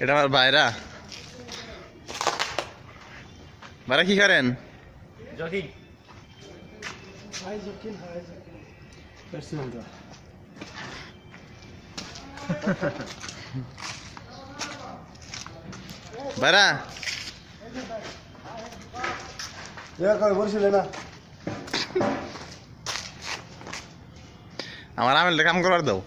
এটা আমার বাইরা বাইরা কি করেন? না? আমার আমেলটা কাম করবার দাও।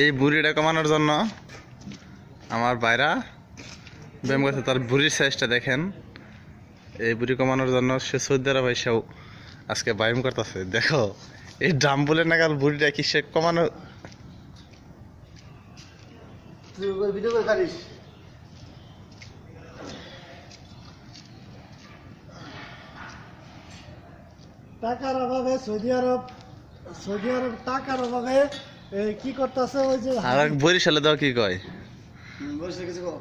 এই বুড়িটা কমানোর জন্য আমার বাইরা ব্যায়াম করছে তার বুড়ির সাইজটা দেখেন। এই বুড়ি কমানোর জন্য সে সৌদি আরব এসেও আজকে ব্যায়াম করতেছে। দেখো এই ড্রাম বলে নাগাল বুড়িটা কি সে কমানো তুই ওই ভিডিও করে কাটিস টাকার অভাবে সৌদি আরব সৌদি আরব টাকার অভাবে কি করতেছে ওই যে আর বরিশালে দাও কি কয়? বরিশালে কিছু কর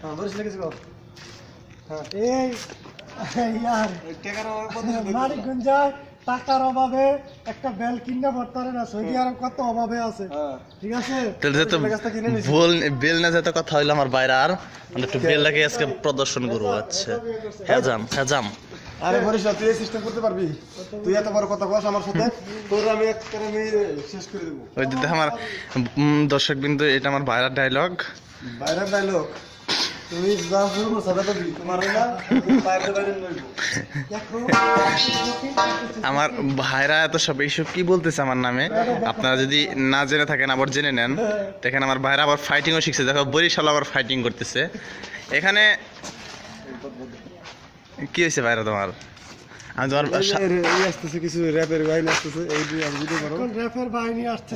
হ্যাঁ বরিশালে কিছু কর এই ইয়ার মানিকগঞ্জায় টাকার অভাবে একটা বেল কিনে পড়তে না সৌদি আরব কত অভাবে আছে। ঠিক আছে? তাহলে যেহেতু বল বেল না যেতে কথা হইল আমার বাইরে আর মানে একটু বেলটাকে আজকে প্রদর্শন করব আচ্ছা। হেজাম হেজাম আরে বরিশাল তুই এই সিস্টেম করতে পারবি? তুই এত বড় কথা বস আমার সাথে তোর আমি এক করে আমি শেষ করে দেবো। ওই দেখো আমার দর্শক বিন্দু এটা আমার বাইরের ডায়লগ বাইরের ডাইলগ তুমি যা শুরু করছ তো তোমার না? বাইরে বাইরে আমার ভাইরা এত সব এইসব কি বলতেছে আমার নামে? আপনারা যদি না জেনে থাকেন আবার জেনে নেন। দেখেন আমার ভাইরা আবার ফাইটিংও শিখছে। দেখো বরিশাল আবার ফাইটিং করতেছে। এখানে কি হয়েছে ভাইরা তোমার? আমি তোমার আসতেছে কিছু র্যাপের বাইন আসতেছে এই দুই আমি ভিডিও করো। এখন র্যাপের বাহিনী আসছে